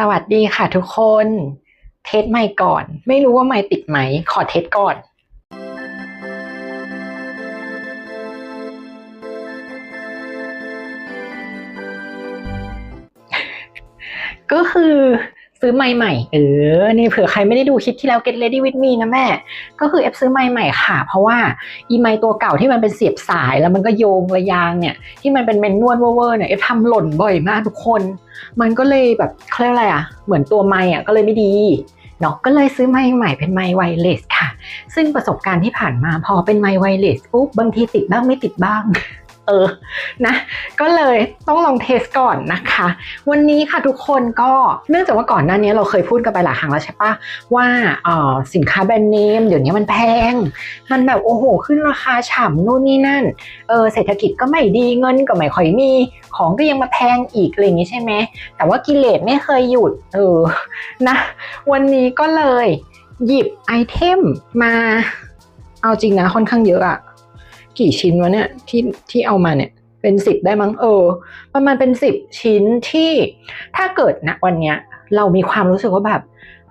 สวัสดีค่ะทุกคน เทสไม่ก่อน ไม่รู้ว่าไม่ติดไหม ขอเทสก่อน ก็คือ ซื้อไมค์ใหม่ เออ นี่เผื่อใครไม่ได้ดูคลิปที่แล้ว Get Ready with me นะแม่ ก็คือเอฟซื้อไมค์ใหม่ค่ะ เพราะว่าอีไมค์ตัวเก่าที่มันเป็นเสียบสายแล้วมันก็โยงระยางเนี่ย ที่มันเป็นเมนนวลเวอร์เนี่ยเอฟทำหล่นบ่อยมากทุกคน มันก็เลยแบบเขาเรียกอะไรอะ เหมือนตัวไมค์อะก็เลยไม่ดีเนาะก็เลยซื้อไมค์ใหม่เป็นไมค์ไวเลสค่ะ ซึ่งประสบการณ์ที่ผ่านมาพอเป็นไมค์ไวเลสปุ๊บบางทีติดบ้างไม่ติดบ้าง เออนะก็เลยต้องลองเทสก่อนนะคะ วันนี้ค่ะทุกคนก็เนื่องจากว่าก่อนหน้านี้เราเคยพูดกันไปหลายครั้งแล้วใช่ปะว่าออสินค้าแบรนด์เนมเดี๋ยวนี้มันแพง มันแบบโอ้โห ขึ้นราคาฉ่ำนู่นนี่นั่นเออเศรษฐกิจก็ไม่ดีเงินก็ไม่ค่อยมี ของก็ยังมาแพงอีกอะไรอย่างนี้ใช่ไหมแต่ว่ากิเลสไม่เคยหยุดเออนะวันนี้ก็เลยหยิบไอเทมมาเอาจริงนะค่อนข้างเยอะอะ กี่ชิ้นวะเนี่ยที่ที่เอามาเนี่ยเป็นสิบได้มั้งเออ ประมาณเป็นสิบชิ้นที่ถ้าเกิดนะวันเนี้ย เรามีความรู้สึกว่าแบบ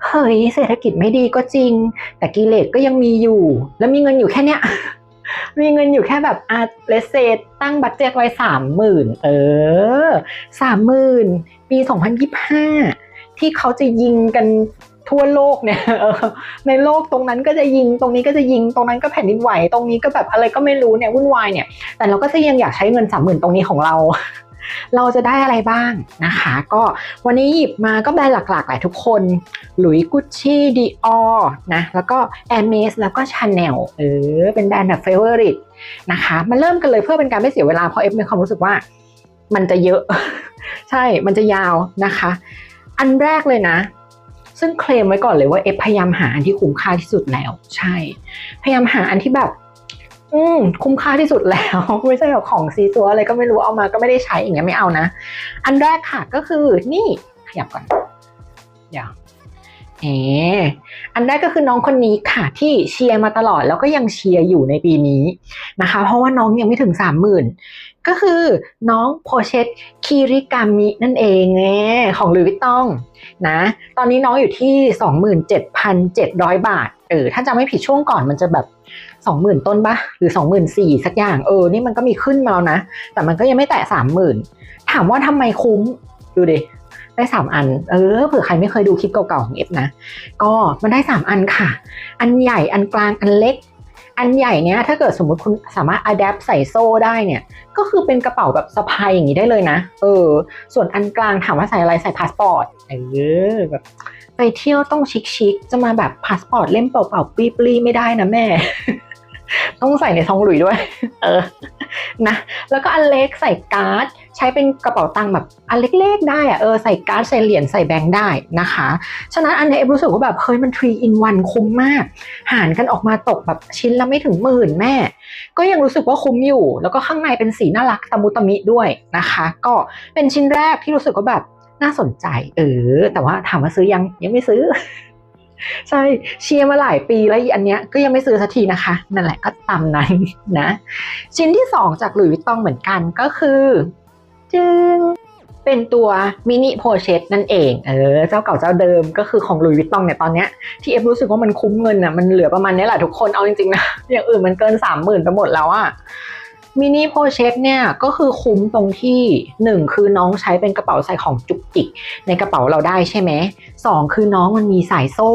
เฮ้ยเศรษฐกิจไม่ดีก็จริง แต่กิเลสก็ยังมีอยู่ แล้วมีเงินอยู่แค่เนี้ยมีเงินอยู่แค่แบบอาเลเซตั้งบัตเจ็ตไว้สามหมื่นเออสามหมื่นปีสองพันยิบห้าที่เขาจะยิงกัน ทั่วโลกเนี่ยในโลกตรงนั้นก็จะยิงตรงนี้ก็จะยิงตรงนั้นก็แผ่นดินไหวตรงนี้ก็แบบอะไรก็ไม่รู้เนี่ยวุ่นวายเนี่ยแต่เราก็จะยังอยากใช้เงินสามหมื่นตรงนี้ของเรา เราจะได้อะไรบ้างนะคะ ก็วันนี้หยิบมาก็แบรนด์หลักๆแหละทุกคนหลุยกุชชี่ดีออนะแล้วก็แอมเมสแล้วก็ชาแนลเออเป็นแบรนด์แบบเฟเวอริตนะคะมาเริ่มกันเลยเพื่อเป็นการไม่เสียเวลาเพราะเอฟมีความรู้สึกว่า มันจะเยอะ ใช่มันจะยาวนะคะ อันแรกเลยนะ ซึ่งเคลมไว้ก่อนเลยว่าเอฟพยายามหาอันที่คุ้มค่าที่สุดแล้ว ใช่ พยายามหาอันที่แบบ อืมคุ้มค่าที่สุดแล้วไม่ใช่แบบของซีซัวอะไรก็ไม่รู้เอามาก็ไม่ได้ใช้อย่างเงี้ยไม่เอานะ อันแรกค่ะก็คือนี่ขยับก่อนเดี๋ยวเอออันแรกก็คือน้องคนนี้ค่ะที่เชียร์มาตลอดแล้วก็ยังเชียร์อยู่ในปีนี้นะคะ เพราะว่าน้องยังไม่ถึงสามหมื่น ก็คือน้องโพเชตคิริกามินั่นเองแงของลุยวิตตองนะ ตอนนี้น้องอยู่ที่ 27,700 บาท เออ ถ้าจำไม่ผิดช่วงก่อนมันจะแบบ 20,000 ต้นปะหรือ 24,000 สักอย่าง เออ นี่มันก็มีขึ้นมาแล้วนะ แต่มันก็ยังไม่แตะ 30,000 ถามว่าทำไมคุ้ม ดูดิได้ 3 อัน เออ เผื่อใครไม่เคยดูคลิปเก่าๆของเอฟนะ ก็มันได้ 3 อันค่ะ อันใหญ่ อันกลาง อันเล็ก อันใหญ่เนี้ยถ้าเกิดสมมติคุณสามารถอัดแอปใส่โซ่ได้เนี่ย ก็คือเป็นกระเป๋าแบบสะพายอย่างนี้ได้เลยนะ เออ ส่วนอันกลางถามว่าใส่อะไรใส่พาสปอร์ตเออแบบไปเที่ยวต้องชิคๆจะมาแบบพาสปอร์ตเล่มเปล่าๆปลีๆไม่ได้นะแม่ ต้องใส่ในซองหลุยด้วย เออ นะแล้วก็อันเล็กใส่การ์ด ใช้เป็นกระเป๋าตังค์แบบอันเล็กๆได้อะเออใส่การ์ดใส่เหรียญใส่แบงค์ได้นะคะ ฉะนั้นอันนี้เอฟรู้สึกว่าแบบเฮ้ยมัน 3 in 1 คุ้มมาก หารกันออกมาตกแบบชิ้นละไม่ถึงหมื่นแม่ ก็ยังรู้สึกว่าคุ้มอยู่ แล้วก็ข้างในเป็นสีน่ารักตะมุตะมิด้วยนะคะ ก็เป็นชิ้นแรกที่รู้สึกว่าแบบน่าสนใจเออแต่ว่าถามว่าซื้อยังยังไม่ซื้อ ใช่เชียร์มาหลายปีแล้วอันเนี้ยก็ยังไม่ซื้อสักทีนะคะ นั่นแหละก็ตามนั้นนะ ชิ้นที่ 2 จากหลุยส์วิตตองเหมือนกันก็คือจึงเป็นตัวมินิโพเชตนั่นเอง เออ เจ้าเก่าเจ้าเดิมก็คือของลุยวิตตองเนี่ยตอนเนี้ยที่เอฟรู้สึกว่ามันคุ้มเงินอะมันเหลือประมาณนี้แหละทุกคนเอาจริงๆนะ อย่างอื่นมันเกินสามหมื่นไปหมดแล้วอะ มินิโพเชตเนี่ยก็คือคุ้มตรงที่หนึ่งคือน้องใช้เป็นกระเป๋าใส่ของจุกจิก ในกระเป๋าเราได้ใช่ไหมสองคือน้องมันมีสายโซ่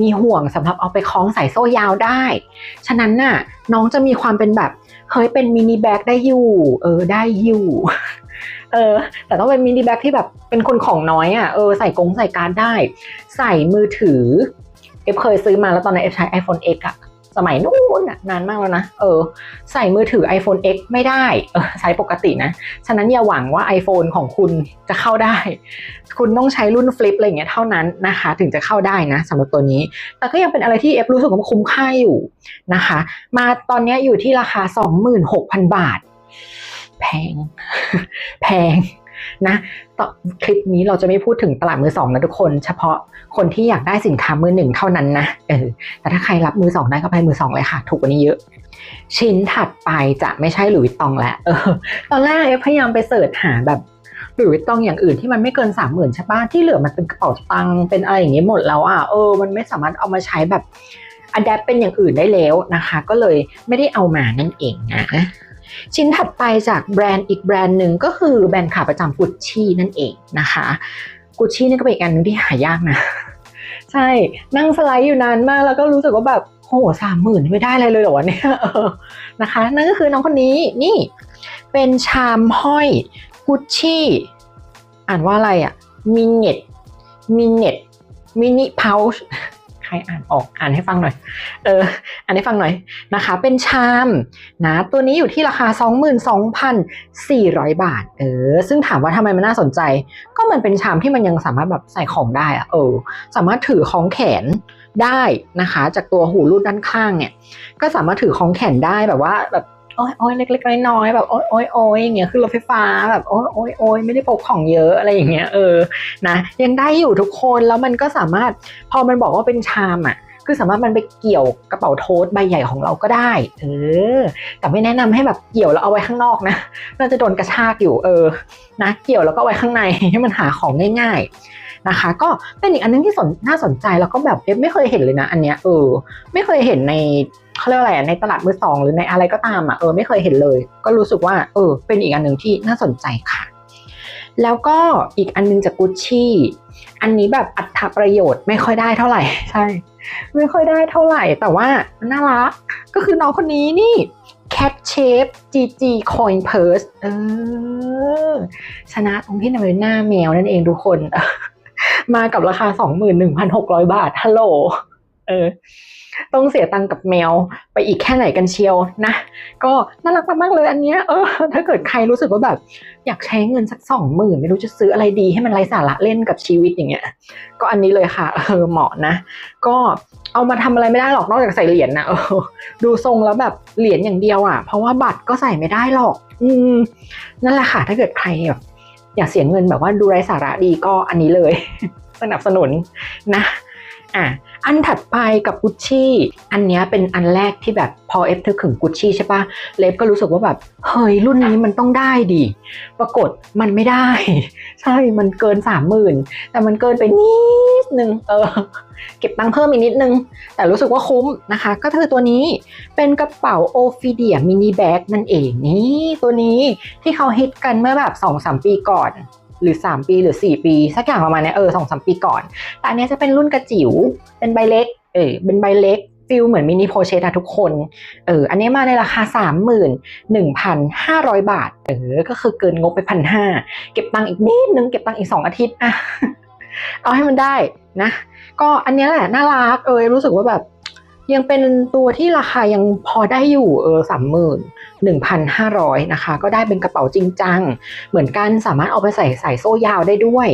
มีห่วงสำหรับเอาไปคล้องสายโซ่ยาวได้ ฉะนั้นน่ะน้องจะมีความเป็นแบบเฮ้ยเป็นมินิแบ็กได้อยู่เออได้อยู่เออแต่ต้องเป็นมินิแบ็กที่แบบเป็นคนของน้อยอะเออใส่กงใส่การ์ดได้ ใส่มือถือเอฟเคยซื้อมาแล้วตอนนั้นเอฟใช้ iPhone X อะ สมัยนู้นนานมากแล้วนะ เออ ใส่มือถือ iPhone X ไม่ได้ เออ ใช้ปกตินะ ฉะนั้นอย่าหวังว่า iPhone ของคุณจะเข้าได้ คุณต้องใช้รุ่นฟลิปอะไรอย่างเงี้ยเท่านั้นนะคะ ถึงจะเข้าได้นะสำหรับตัวนี้ แต่ก็ยังเป็นอะไรที่เอฟรู้สึกว่าคุ้มค่าอยู่นะคะ มาตอนนี้อยู่ที่ราคา 26,000 บาท แพง แพง นะต่อคลิปนี้เราจะไม่พูดถึงตลาดมือสองนะทุกคน เฉพาะคนที่อยากได้สินค้ามือหนึ่งเท่านั้นนะเออแต่ถ้าใครรับมือสองได้ก็ไปมือสองเลยค่ะ ถูกกว่านี้เยอะ ชิ้นถัดไปจะไม่ใช่หลุยส์ตตองแล้วเออ ตอนแรกเอฟพยายามไปเสิร์ชหาแบบหรือต้องอย่างอื่นที่มันไม่เกินสามหมื่นใช่ปะที่เหลือมันเป็นกระเป๋าตังค์เป็นอะไรอย่างเงี้ยหมดแล้วอะเออมันไม่สามารถเอามาใช้แบบอัดแอปเป็นอย่างอื่นได้แล้วนะคะ ก็เลยไม่ได้เอามานั่นเองนะ ชิ้นถัดไปจากแบรนด์อีกแบรนด์หนึ่งก็คือแบรนด์ขาประจำกุชชี่นั่นเองนะคะกุชชี่นี่ก็เป็นอีกอันนึงที่หายากนะ ใช่นั่งสไลด์อยู่นานมากแล้วก็รู้สึกว่าแบบโหสามหมื่นไม่ได้อะไรเลยเหรอวะเนี่ยนะคะ นั่นก็คือน้องคนนี้นี่ เป็นชามห้อยกุชชี่อ่านว่าอะไรอะมินเน็ตมินเน็ตมินิพาวช์ รอ่านออกอ่านให้ฟังหน่อย เออ อ่านให้ฟังหน่อยนะคะ เป็นชามนะตัวนี้อยู่ที่ราคา 22,400 บาท เออ ซึ่งถามว่าทำไมมันน่าสนใจ ก็มันเป็นชามที่มันยังสามารถแบบใส่ของได้อะเออ สามารถถือของแขนได้นะคะ จากตัวหูรูดด้านข้างเนี่ย ก็สามารถถือของแขนได้แบบว่าแบบ โอ้ยโอ้ยเล็กๆน้อยๆแบบโอ้ยโอ้ยโอ้ยอย่างเงี้ยขึ้นรถไฟฟ้าแบบโอ้ยโอ้ยโอ้ยไม่ได้พกของเยอะอะไรอย่างเงี้ยเออนะยังได้อยู่ทุกคนแล้วมันก็สามารถพอมันบอกว่าเป็นชามอะคือสามารถมันไปเกี่ยวกระเป๋าโทสใบใหญ่ของเราก็ได้ เออ แต่ไม่แนะนำให้แบบเกี่ยวแล้วเอาไว้ข้างนอกนะน่าจะโดนกระชากอยู่เออ นะ เกี่ยวแล้วก็ไว้ข้างในให้มันหาของง่าย ๆ นะคะ ก็เป็นอีกอันนึงที่สนน่าสนใจแล้วก็แบบเอฟไม่เคยเห็นเลยนะ อันเนี้ยเออ ไม่เคยเห็นในเขาเรียกว่าอะไรอะในตลาดมือสองหรือในอะไรก็ตามอะเออไม่เคยเห็นเลย ก็รู้สึกว่า เออ เป็นอีกอันหนึ่งที่น่าสนใจค่ะ แล้วก็อีกอันนึงจากกุชชี่อันนี้แบบอัตประโยชน์ไม่ค่อยได้เท่าไหร่ ใช่ ไม่ค่อยได้เท่าไหร่ แต่ว่าน่ารัก ก็คือน้องคนนี้นี่ Cat Shape GG Coin Purse เออ ชนะตรงที่ในหน้าแมวนั่นเองทุกคน มากับราคา21,600บาท ฮัลโหล เออ ต้องเสียตังค์กับแมวไปอีกแค่ไหนกันเชียวนะ ก็น่ารักมากๆเลยอันเนี้ย เออ ถ้าเกิดใครรู้สึกว่าแบบ อยากใช้เงินสักสองหมื่นไม่รู้จะซื้ออะไรดีให้มันไร้สาระเล่นกับชีวิตอย่างเงี้ย ก็อันนี้เลยค่ะ เออ เหมาะนะ ก็เอามาทำอะไรไม่ได้หรอกนอกจากใส่เหรียญนะเออ ดูทรงแล้วแบบเหรียญอย่างเดียวอะ เพราะว่าบัตรก็ใส่ไม่ได้หรอก อืม นั่นแหละค่ะ ถ้าเกิดใครแบบ อยากเสียเงินแบบว่าดูไร้สาระดีก็อันนี้เลย สนับสนุนนะ อะ อันถัดไปกับกุชชี่ อันนี้เป็นอันแรกที่แบบพอเอฟเธอขึงกุชชี่ใช่ปะเลฟก็รู้สึกว่าแบบเฮ้ยรุ่นนี้มันต้องได้ดิปรากฏมันไม่ได้ ใช่มันเกินสามหมื่นแต่มันเกินไปนิดนึงเออเก็บตังค์เพิ่มอีกนิดนึง แต่รู้สึกว่าคุ้มนะคะ ก็คือตัวนี้เป็นกระเป๋าโอฟิเดียมินิแบ็กนั่นเองนี่ตัวนี้ที่เขาฮิตกันเมื่อแบบ2อสปีก่อน หรือ 3 ปีหรือ 4 ปีสักอย่างประมาณนี้เออสองสามปีก่อน แต่อันนี้จะเป็นรุ่นกระจิ๋วเป็นใบเล็กเออเป็นใบเล็กฟิลเหมือนมินิโพเชตอะทุกคนเอออันนี้มาในราคา 31,500 บาท เออ ก็คือเกินงบไปพันห้าเก็บตังค์อีกนิดนึง เก็บตังค์อีก 2 อาทิตย์อะเอาให้มันได้นะ ก็อันนี้แหละ น่ารักเออรู้สึกว่าแบบ ยังเป็นตัวที่ราคายังพอได้อยู่เออสามหมื่นหนึ่งพันห้าร้อยนะคะ ก็ได้เป็นกระเป๋าจริงจัง เหมือนกันสามารถเอาไปใส่ใส่โซ่ยาวได้ด้วย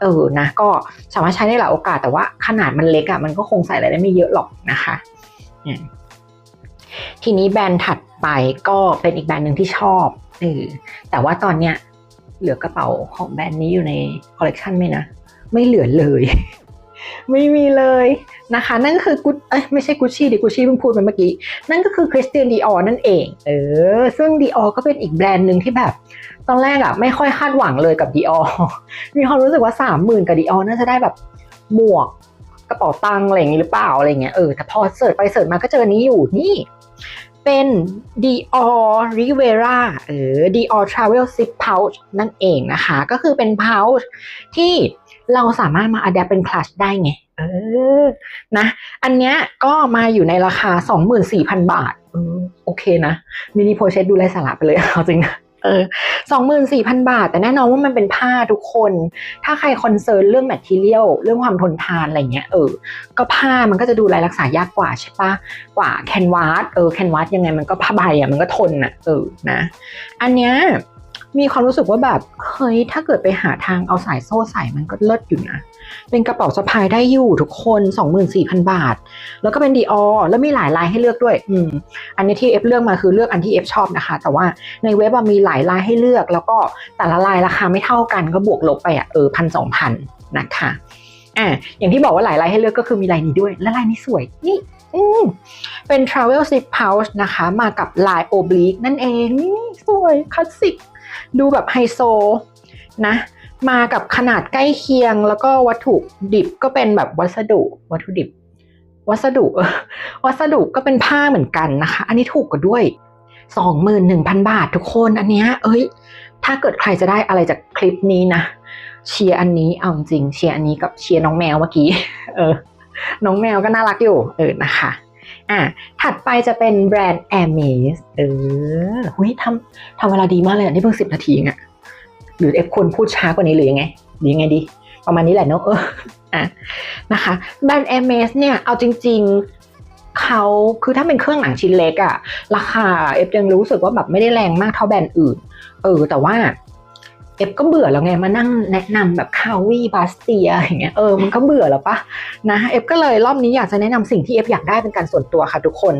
เออนะก็สามารถใช้ได้หลายโอกาสแต่ว่าขนาดมันเล็กอะ่ะมันก็คงใส่อะไรได้ไม่เยอะหรอกนะคะทีนี้แบรนด์ถัดไปก็เป็นอีกแบรนด์หนึ่งที่ชอบเออแต่ว่าตอนเนี้ยเหลือกระเป๋าของแบรนด์นี้อยู่ในคอลเลกชันไหมนะ ไม่เหลือเลย ไม่มีเลยนะคะ นั่นก็คือกุเอ้ยไม่ใช่กุชชี่ดิกุชชี่เพิ่งพูดไปเมื่อกี้ นั่นก็คือคริสเตียนดีออนั่นเอง เออ ซึ่งดีออก็เป็นอีกแบรนด์หนึ่งที่แบบ ตอนแรกอะไม่ค่อยคาดหวังเลยกับดีออมีความรู้สึกว่าสามหมื่นกับดีออน่าจะได้แบบหมวกกระเป๋าตังค์อะไรอย่างนี้หรือเปล่าอะไรเงี้ยเออแต่พอเสิร์ชไปเสิร์ชมาก็เจอนนี้อยู่นี่ เป็น Dior Rivera เออ Dior Travel Zip Pouch นั่นเองนะคะ ก็คือเป็น pouch ที่ เราสามารถมา adapt เป็น clutch ได้ไง เออ นะ อันเนี้ยก็มาอยู่ในราคา 24,000 บาทเออโอเคนะ มินิโพเชตดูไรสาระไปเลยเอาจริงนะเออสองหมื่นสี่พันบาท แต่แน่นอนว่ามันเป็นผ้าทุกคน ถ้าใครคอนเซิร์นเรื่องแมทเทียลเรื่องความทนทานอะไรเงี้ย เออ ก็ผ้ามันก็จะดูแลรักษายากกว่าใช่ปะกว่าแคนวาส เออ แคนวาสยังไงมันก็ผ้าใบอะ มันก็ทนอะ เออ นะ อันเนี้ย มีความรู้สึกว่าแบบเฮ้ยถ้าเกิดไปหาทางเอาสายโซ่ใส่มันก็เลิศอยู่นะ เป็นกระเป๋าสะพายได้อยู่ทุกคน 24,000 บาท แล้วก็เป็นดีออแล้วมีหลายลายให้เลือกด้วย อืม อันนี้ที่เอฟเลือกมาคือเลือกอันที่เอฟชอบนะคะ แต่ว่าในเว็บมีหลายลายให้เลือก แล้วก็แต่ละลายราคาไม่เท่ากันก็บวกลบไปอะเออพันสองพันนะคะอะอย่างที่บอกว่าหลายลายให้เลือกก็คือมีลายนี้ด้วย และลายนี้สวยนี่อืมเป็น travel zip pouch นะคะ มากับลาย oblique นั่นเอง นี่สวยคลาสสิก ดูแบบไฮโซนะมากับขนาดใกล้เคียงแล้วก็วัตถุดิบก็เป็นแบบวัสดุวัตถุดิบ วัสดุวัสดุก็เป็นผ้าเหมือนกันนะคะ อันนี้ถูกกว่าด้วยสองหมื่นหนึ่งพันบาททุกคนอันเนี้ยเอ้ย ถ้าเกิดใครจะได้อะไรจากคลิปนี้นะเชียร์อันนี้เอาจริงเชียร์อันนี้กับเชียร์น้องแมวเมื่อกี้ เออ น้องแมวก็น่ารักอยู่ เออนะคะ อะถัดไปจะเป็นแบรนด์ a m a z เออหุยทำทำเวลาดีมากเลยอะ นี่เพิ่งสิบนาทีเองอะหรือเอฟควรพูดช้ากว่านี้หรือยังไงหรือยังไงดี ประมาณนี้แหละเนอะเอออะนะคะ แบรนด์ a m a z เนี่ย เอาจริงๆเขาคือถ้าเป็นเครื่องหนังชิ้นเล็กอะราคาเอฟยังรู้สึกว่าแบบไม่ได้แรงมากเท่าแบรนด์อื่น เออ แต่ว่า เอฟก็เบื่อแล้วไงมานั่งแนะนำแบบคาวีบาสเตียอย่างเงี้ยเออมันก็เบื่อแล้วปะนะเอฟก็เลยรอบนี้อยากจะแนะนำสิ่งที่เอฟอยากได้เป็นการส่วนตัวค่ะทุกคน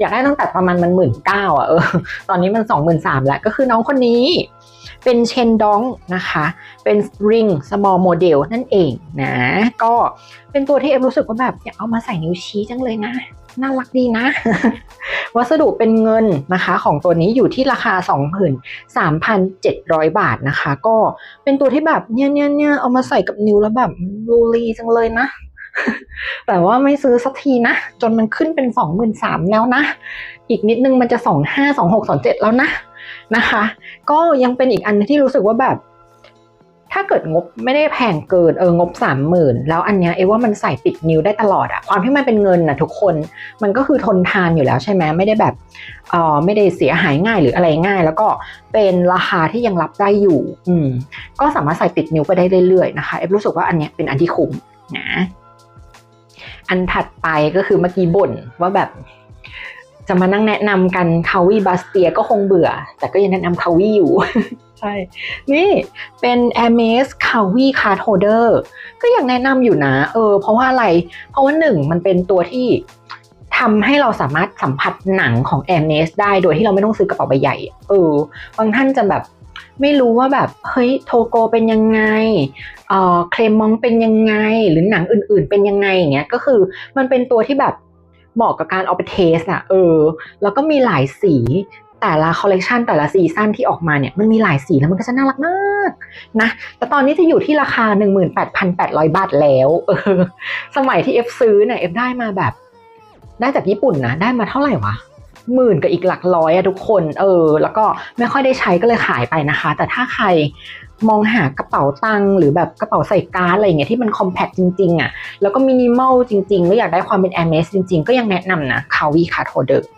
อยากได้ตั้งแต่ประมาณมันหมื่นเก้าอะเออตอนนี้มันสองหมื่นสามแล้วก็คือน้องคนนี้ เป็นเชนดองนะคะ เป็น ring small model นั่นเองนะ ก็เป็นตัวที่เอฟรู้สึกว่าแบบอยากเอามาใส่นิ้วชี้จังเลยนะ น่ารักดีนะ วัสดุเป็นเงินนะคะ ของตัวนี้อยู่ที่ราคา 23,700 บาทนะคะ ก็เป็นตัวที่แบบเนี่ยเนี่ยเนี่ยเอามาใส่กับนิ้วแล้วแบบลูลีจังเลยนะแต่ว่าไม่ซื้อสักทีนะ จนมันขึ้นเป็น23,000แล้วนะ อีกนิดนึงมันจะ25 26 27แล้วนะนะคะ ก็ยังเป็นอีกอันที่รู้สึกว่าแบบ ถ้าเกิดงบไม่ได้แพงเกินเอองบสามหมื่นแล้วอันเนี้ยเอว่ามันใส่ปิดนิ้วได้ตลอดอะความที่มันเป็นเงินนะทุกคนมันก็คือทนทานอยู่แล้วใช่ไหมไม่ได้แบบเออไม่ได้เสียหายง่ายหรืออะไรง่าย แล้วก็เป็นราคาที่ยังรับได้อยู่ อืมก็สามารถใส่ติดนิ้วไปได้เรื่อยๆนะคะเอฟรู้สึกว่าอันเนี้ยเป็นอันที่คุ้มนะอันถัดไปก็คือเมื่อกี้บ่นว่าแบบ จะมานั่งแนะนำกันคาวีบาสเตียก็คงเบื่อ แต่ก็ยังแนะนำคาวีอยู่ ใช่ นี่เป็น a m a z c a v i Card Holder ก็ยังแนะนำอยู่นะ เออ เพราะว่าอะไร เพราะว่าหนึ่งมันเป็นตัวที่ทำให้เราสามารถสัมผัสหนังของ a m a z ได้โดยที่เราไม่ต้องซื้อกระเป๋าใบใหญ่ เออ บางท่านจะแบบไม่รู้ว่าแบบเฮ้ยโทโกเป็นยังไงเอ่อเคลมมองเป็นยังไง หรือหนังอื่น ๆ เป็นยังไงอย่างเงี้ยก็คือมันเป็นตัวที่แบบ เหมาะกับการเอาไปเทสอะเออ แล้วก็มีหลายสีแต่ละคอลเลกชันแต่ละซีซั่นที่ออกมาเนี่ยมันมีหลายสีแล้วมันก็จะน่ารักมากนะแต่ตอนนี้จะอยู่ที่ราคา 18,800 บาทแล้วเออสมัยที่เอฟซื้อเนี่ยเอฟได้มาแบบ ได้จากญี่ปุ่นนะ ได้มาเท่าไหร่วะ หมื่นกับอีกหลักร้อยอะทุกคน เออ แล้วก็ไม่ค่อยได้ใช้ก็เลยขายไปนะคะ แต่ถ้าใครมองหากระเป๋าตังค์หรือแบบกระเป๋าใส่การ์ดอะไรอย่างเงี้ยที่มันคอมแพคจริงๆอะแล้วก็มินิมอลจริงๆ แล้วอยากได้ความเป็น m อ s จริงๆ ก็ยังแนะนำนะคาวีคาโทเดอร์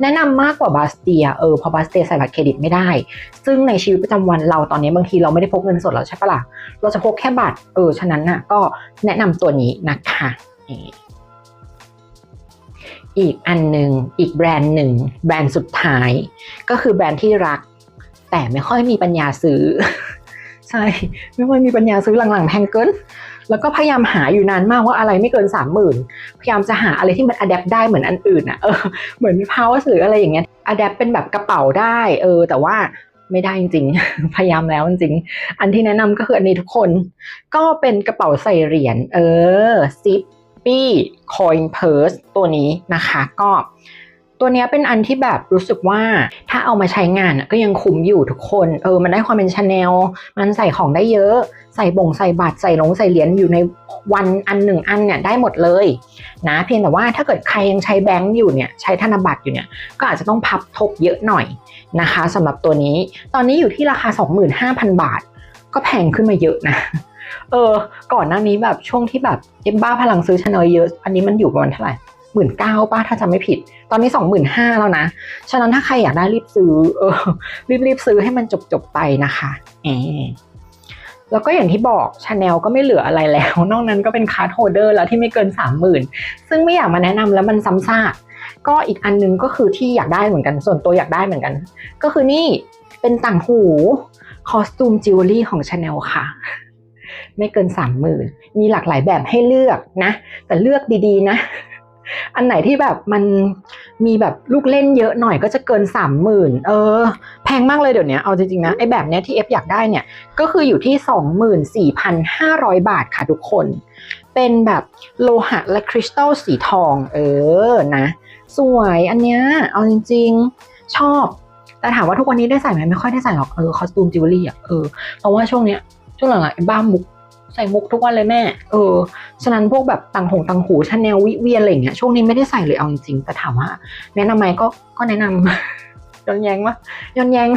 แนะนำมากกว่าบาสเตียเออเพอบาสเตียใส่บัตรเครดิตไม่ได้ ซึ่งในชีวิตประจำวันเราตอนนี้บางทีเราไม่ได้พกเงินสดแล้วใช่ปะล่ะเราจะพกแค่บัตรเออฉะนั้นน่ะก็แนะนำตัวนี้นะคะ อีกอันหนึ่งอีกแบรนด์หนึ่งแบรนด์สุดท้าย ก็คือแบรนด์ที่รัก แต่ไม่ค่อยมีปัญญาซื้อ ใช่ ไม่ค่อยมีปัญญาซื้อหลังๆแพงเกินแล้วก็พยายามหาอยู่นานมากว่าอะไรไม่เกินสามหมื่นพยายามจะหาอะไรที่มันอัดแอปได้เหมือนอันอื่นอะเออเหมือนพาวหรืออะไรอย่างเงี้ยอัดแอปเป็นแบบกระเป๋าได้ เออ แต่ว่าไม่ได้จริงๆ พยายามแล้วจริงๆ อันที่แนะนำก็คืออันนี้ทุกคน ก็เป็นกระเป๋าใส่เหรียญ เออซิป ปี้คอยน์เพิร์สตัวนี้นะคะก็ตัวนี้เป็นอันที่แบบรู้สึกว่าถ้าเอามาใช้งานก็ยังคุ้มอยู่ทุกคนเออมันได้ความเป็นชาแนลมันใส่ของได้เยอะ ใส่บ่งใส่บัตรใส่ลงใส่เหรียญอยู่ในวันอันหนึ่งอันเนี่ยได้หมดเลยนะเพียงแต่ว่าถ้าเกิดใครยังใช้แบงก์อยู่เนี่ยใช้ธนบัตรอยู่เนี่ยก็อาจจะต้องพับทบเยอะหน่อยนะคะสำหรับตัวนี้ ตอนนี้อยู่ที่ราคา 25,000 บาท ก็แพงขึ้นมาเยอะนะ เออ ก่อนหน้านี้แบบช่วงที่แบบเอ็มบ้าพลังซื้อชาแนลเยอะ อันนี้มันอยู่ประมาณเท่าไหร่หมื่นเก้าป้าถ้าจำไม่ผิด ตอนนี้สองหมื่นห้าแล้วนะ ฉะนั้นถ้าใครอยากได้รีบซื้อ เออ รีบรีบซื้อให้มันจบจบไปนะคะเอแล้วก็อย่างที่บอกชาแนลก็ไม่เหลืออะไรแล้ว นอกนั้นก็เป็นคาร์ดโฮเดอร์แล้วที่ไม่เกินสามหมื่นซึ่งไม่อยากมาแนะนำแล้วมันซ้ำซากก็อีกอันนึงก็คือที่อยากได้เหมือนกัน ส่วนตัวอยากได้เหมือนกัน ก็คือนี่เป็นต่างหูคอสตูมจิวเวลรี่ของชาแนลค่ะ ไม่เกินสามหมื่นมีหลากหลายแบบให้เลือกนะ แต่เลือกดีๆนะ อันไหนที่แบบมันมีแบบลูกเล่นเยอะหน่อยก็จะเกินสามหมื่นเออ แพงมากเลยเดี๋ยวนี้เอาจริงๆนะไอ้แบบเนี้ยที่เอฟอยากได้เนี่ย ก็คืออยู่ที่สองหมื่นสี่พันห้าร้อยบาทค่ะทุกคน เป็นแบบโลหะและคริสตัลสีทอง เออนะ สวยอันเนี้ยเอาจริง ๆชอบแต่ถามว่าทุกวันนี้ได้ใส่ไหมไม่ค่อยได้ใส่หรอกเออคอสตูมจิวเวลรี่อะเออเพราะว่าช่วงเนี้ย ช่วงหลังๆไอ้บ้ามุกใส่มุกทุกวันเลยแม่ เออ ฉะนั้นพวกแบบต่างหงต่างหูชาแนลวิเวียนอะไรอย่างเงี้ยช่วงนี้ไม่ได้ใส่เลยเอาจริงๆ แต่ถามว่า แนะนำไหมก็ก็แนะนำย้อนแยงวะย้อนแยง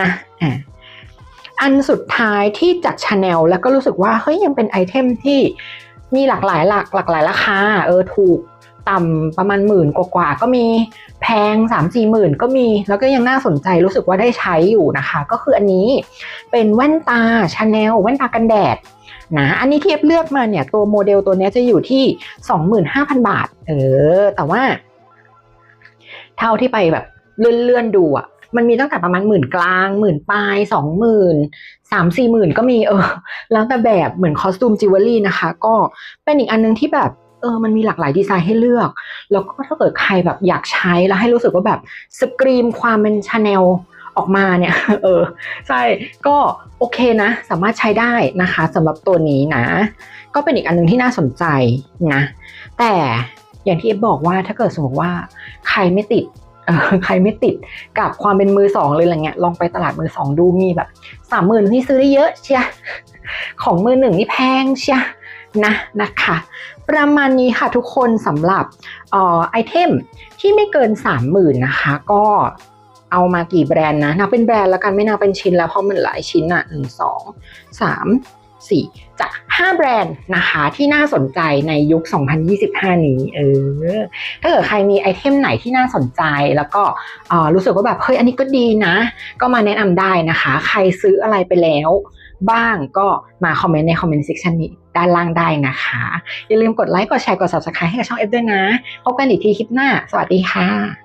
นะอะอันสุดท้ายที่จากชาแนลแล้วก็รู้สึกว่าเฮ้ยยังเป็นไอเทมที่มีหลากหลายหลากหลากหลายราคาเออถูก ต่ำประมาณหมื่นกว่าๆก็มีแพง3ามสี่หมื่นก็มีแล้วก็ยังน่าสนใจรู้สึกว่าได้ใช้อยู่นะคะ ก็คืออันนี้เป็นแว่นตาชาแนลแว่นตากันแดดนะอันนี้ที่เอฟเลือกมาเนี่ยตัวโมเดลตัวนี้จะอยู่ที่ 25,000 บาท เออ แต่ว่า เท่าที่ไปแบบเลื่อนๆดูอะมันมีตั้งแต่ประมาณหมื่นกลางหมื่นปลายสองหมื่นสามสี่หมื่นก็มีเออ แล้วแต่แบบเหมือนคอสตูมจิวเวลรี่นะคะ ก็เป็นอีกอันนึงที่แบบ เออมันมีหลากหลายดีไซน์ให้เลือก แล้วก็ถ้าเกิดใครแบบอยากใช้แล้วให้รู้สึกว่าแบบสกรีมความเป็นชาแนลออกมาเนี่ย เออ ใช่ ก็โอเคนะ สามารถใช้ได้นะคะสำหรับตัวนี้นะ ก็เป็นอีกอันหนึงที่น่าสนใจนะ แต่อย่างที่เอบอกว่าถ้าเกิดสมมติว่าใครไม่ติดเออใครไม่ติดกับความเป็นมือสองเลยอะไรเงี้ย ลองไปตลาดมือสองดูมีแบบสามหมื่นที่ซื้อได้เยอะเชียของมือหนึ่งนี่แพงเชีย นะนะคะ ประมาณนี้ค่ะทุกคนสำหรับออไอเทมที่ไม่เกิน 30,000นะคะ ก็เอามากี่แบรนด์นะนับเป็นแบรนด์แล้วกันไม่นับเป็นชิ้นแล้วเพราะมันหลายชิ้นอะหนึ่งสองสามสี่จาก5แบรนด์นะคะที่น่าสนใจในยุค 2025 นี้เออถ้าเกิดใครมีไอเทมไหนที่น่าสนใจแล้วก็รู้สึกว่าแบบเฮ้ยอันนี้ก็ดีนะ ก็มาแนะนำได้นะคะ ใครซื้ออะไรไปแล้วบ้างก็มาคอมเมนต์ในคอมเมนต์ e ิ t ชันนี้ ด้านล่างได้นะคะ อย่าลืมกดไลค์ กดแชร์ กด subscribe ให้กับช่องเอฟด้วยนะ พบกันอีกทีคลิปหน้า สวัสดีค่ะ